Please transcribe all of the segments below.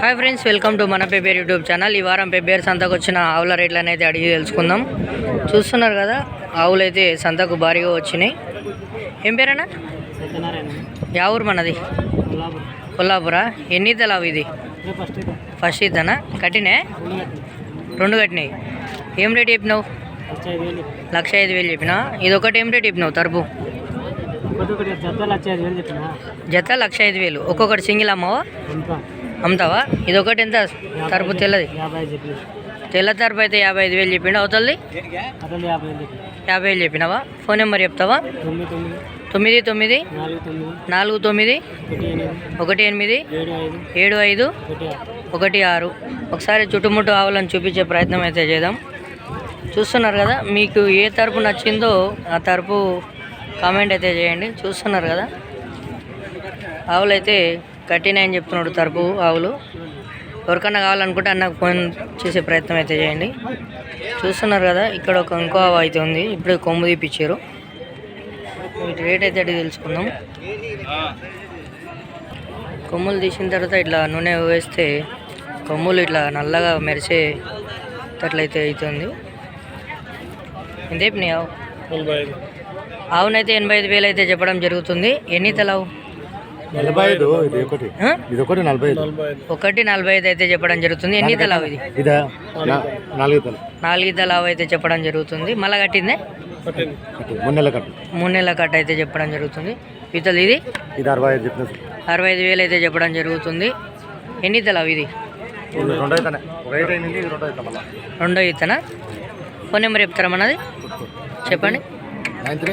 Hi friends welcome to మన Pebbair YouTube channel. ఈ వారం పెబ్బేర్ సంతకు వచ్చిన ఆవుల రేట్లను అయితే అడిగి తెలుసుకుందాం. చూస్తున్నారు కదా ఆవులు అయితే సంతకు భారీగా వచ్చినాయి. ఏం పేరేనా సత్యనారాయణ. యా ఊరు మనది? కొల్లాపూర్. ఎన్ని తలావు ఇది? ఫస్ట్ ఇది ఫస్ట్ ఇద్దనా కట్టినే? రెండు కట్టినాయి. ఏం రేట్ చెప్పినావు? లక్ష ఐదు వేలు చెప్పినా. ఇది ఒకటి ఏం రేట్ చెప్పినావు తరపు? జత లక్ష ఐదు వేలు ఒక్కొక్కటి సింగిల్ అమ్మవా? అమ్ముతావా? ఇది ఒకటి ఎంత? తరపు తెల్లది. తెల్ల తరపు అయితే యాభై ఐదు వేలు చెప్పిండు అవతలది? అతను యాభై వేలు చెప్పినావా? ఫోన్ నెంబర్ చెప్తావా? తొమ్మిది తొమ్మిది. నాలుగు తొమ్మిది. ఒకటి ఎనిమిది. ఏడు ఐదు. ఒకటి ఆరు. ఒకసారి చుట్టుముట్టు ఆవులను చూపించే ప్రయత్నం అయితే చేద్దాం. చూస్తున్నారు కదా మీకు ఏ తరపు నచ్చిందో ఆ తరపు కామెంట్ అయితే చేయండి. చూస్తున్నారు కదా? ఆవులు అయితే కట్టినాయని చెప్తున్నాడు తరపు ఆవులు. ఎవరికన్నా కావాలనుకుంటే అన్నకు ఫోన్ చేసే ప్రయత్నం అయితే చేయండి. చూస్తున్నారు కదా ఇక్కడ ఒక ఇంకో ఆవు అయితే ఉంది. ఇప్పుడు కొమ్ము తీపిచ్చారు. వీటి రేట్ అయితే అడిగి తెలుసుకుందాం. కొమ్ములు తీసిన తర్వాత ఇట్లా నూనె వేస్తే కొమ్ములు ఇట్లా నల్లగా మెరిసే అట్లయితే అవుతుంది. ఎంత చెప్పినాయి ఆవు? ఆవునైతే ఎనభై ఐదు వేలు అయితే చెప్పడం జరుగుతుంది. ఎన్ని తలావు? నలభై ఐదు ఇది ఒకటి. ఆ? ఇది ఒకటి నలభై ఐదు ఒకటి నలభై ఐదు అయితే చెప్పడం జరుగుతుంది. ఎన్ని తలావు ఇది? నాలుగు తల నాలుగు తలావు అయితే చెప్పడం జరుగుతుంది. మళ్ళా కట్టిందే? కట్టు మూడు నెలల కట్టు మూడు నెలల కట్ట అయితే చెప్పడం జరుగుతుంది. ఇతలు ఇది? ఇది అరవై ఐదు చెప్పిన అరవై ఐదు వేలు అయితే చెప్పడం జరుగుతుంది. ఎన్ని తలావు ఇది? రెండో ఇతనా? ఫోన్ నెంబర్ చెప్తారా మనది? చెప్పండి. Nine three?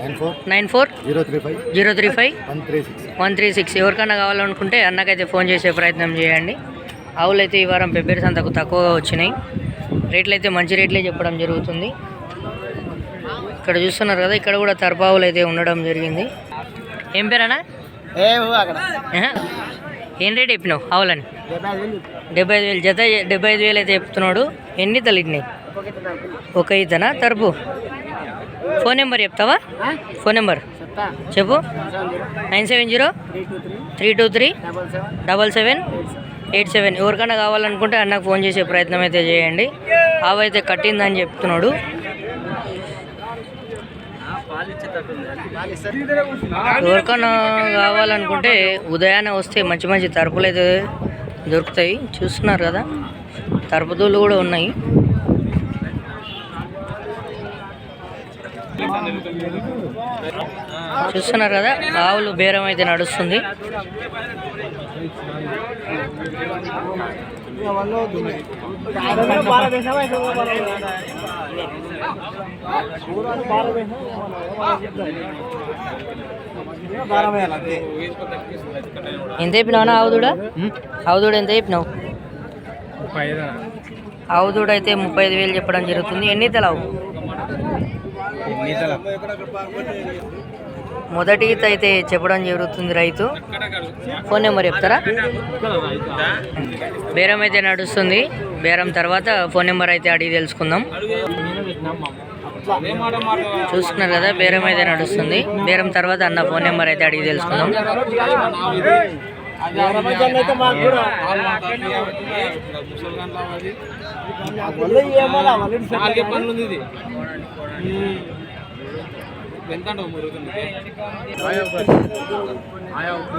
Nine four? Nine four? Zero three five? Zero three five? One three six. One three six. ఎవరికైనా కావాలనుకుంటే అన్నకైతే ఫోన్ చేసే ప్రయత్నం చేయండి. ఆవులు అయితే ఈ వారం పెబ్బేరు సంతకు తక్కువగా వచ్చినాయి. రేట్లు అయితే మంచి రేట్లే చెప్పడం జరుగుతుంది. ఇక్కడ చూస్తున్నారు కదా ఇక్కడ కూడా తర్పావులు అయితే ఉండడం జరిగింది. ఏం పేరన్నా ఆహా. ఏం రేట్ చెప్పినావు ఆవులని? డెబ్బై ఐదు వేలు జత డెబ్బై ఐదు వేలు అయితే చెప్తున్నాడు. ఎన్ని తలిగినాయి ఒక ఇతనా తరపు? ఫోన్ నెంబర్ చెప్తావా? Phone number. చెప్పు. Nine seven zero three two three double seven eight seven. ఎవరికైనా కావాలనుకుంటే అన్నకు ఫోన్ చేసే ప్రయత్నం అయితే చేయండి. ఆవు అయితే కట్టిందని చెప్తున్నాడు. ఎవరికైనా కావాలనుకుంటే ఉదయాన్నే వస్తే మంచి మంచి తరపులు అయితే దొరుకుతాయి. చూస్తున్నారు కదా? తరపుదూలు కూడా ఉన్నాయి. చూస్తున్నారు కదా ఆవులు బేరం అయితే నడుస్తుంది. ఎంత చెప్పినావు ఆవుదూడ ఆవుదూడ ఎంత చెప్పినావు? ఆవుదూడ అయితే ముప్పై ఐదు వేలు చెప్పడం జరుగుతుంది. ఎన్ని తెలావు మొదటి ఈత అయితే చెప్పడం జరుగుతుంది రైతు. ఫోన్ నెంబర్ చెప్తారా? బేరం అయితే నడుస్తుంది. బేరం తర్వాత ఫోన్ నెంబర్ అయితే అడిగి తెలుసుకుందాం. చూస్తున్నారు కదా బేరం అయితే నడుస్తుంది. బేరం తర్వాత అన్న ఫోన్ నెంబర్ అయితే అడిగి తెలుసుకుందాం.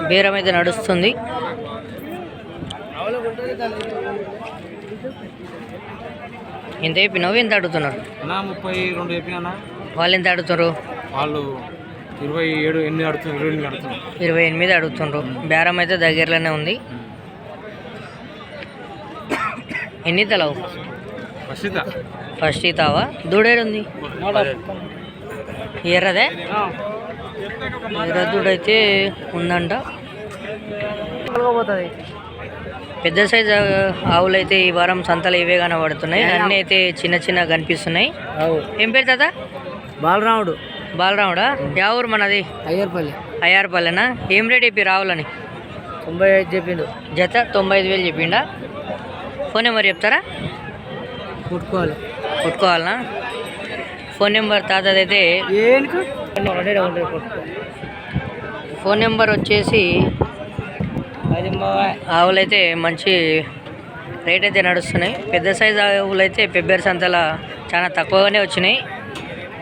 బేరం అయితే నడుస్తుంది. ఎంత చెప్పినావు? ఎంత అడుగుతున్నారు? ముప్పై రెండు చెప్పినా వాళ్ళు ఎంత అడుగుతున్నారు? వాళ్ళు ఇరవై ఏడు ఎనిమిది అడుగుతున్నారు ఇరవై ఎనిమిది అడుగుతున్నారు. ఇరవై ఎనిమిది అడుగుతుండ్రు బేరం అయితే దగ్గరలోనే ఉంది. ఎన్ని తలవు? ప్రసిద్ధ? ఫస్ట్ ఇతావా? దూడేడు ఉంది ఎర్రదే ఎర్ర దూడైతే ఉందంట. పెద్ద సైజు ఆవులు అయితే ఈ వారం సంతలు ఇవే కనబడుతున్నాయి. అన్నీ అయితే చిన్న చిన్న కనిపిస్తున్నాయి. ఏం పేరు తాత? బాలరాముడు. బాలరాముడా? యా ఊరు మనది? అయ్యర్పల్లి. అయ్యారుపల్లెనా? ఏం రేట్ చెప్పి రావులని? తొంభై ఐదు చెప్పిండు. జత తొంభై ఐదు వేలు చెప్పిండా? ఫోన్ నెంబర్ చెప్తారా? కుట్టుకోవాలి. కొట్టుకోవాలనా? ఫోన్ నెంబర్ తాతదైతే ఫోన్ నెంబర్ వచ్చేసి ఆవులు అయితే మంచి రేట్ అయితే నడుస్తున్నాయి. పెద్ద సైజు ఆవులు అయితే పెబ్బేరు సంతల చాలా తక్కువగానే వచ్చినాయి.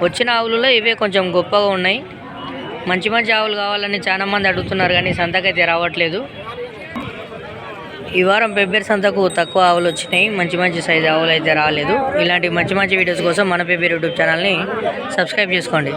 వచ్చిన ఆవులలో ఇవే కొంచెం గొప్పగా ఉన్నాయి. మంచి మంచి ఆవులు కావాలని చాలా మంది అడుగుతున్నారు కానీ సంతకైతే రావట్లేదు. ఈ వారం పెబ్బేరు సంతకు తక్కువ ఆవులు వచ్చినాయి. మంచి మంచి సైజు ఆవులు అయితే రాలేదు. ఇలాంటి మంచి మంచి వీడియోస్ కోసం మన పేపర్ యూట్యూబ్ ఛానల్ని సబ్స్క్రైబ్ చేసుకోండి.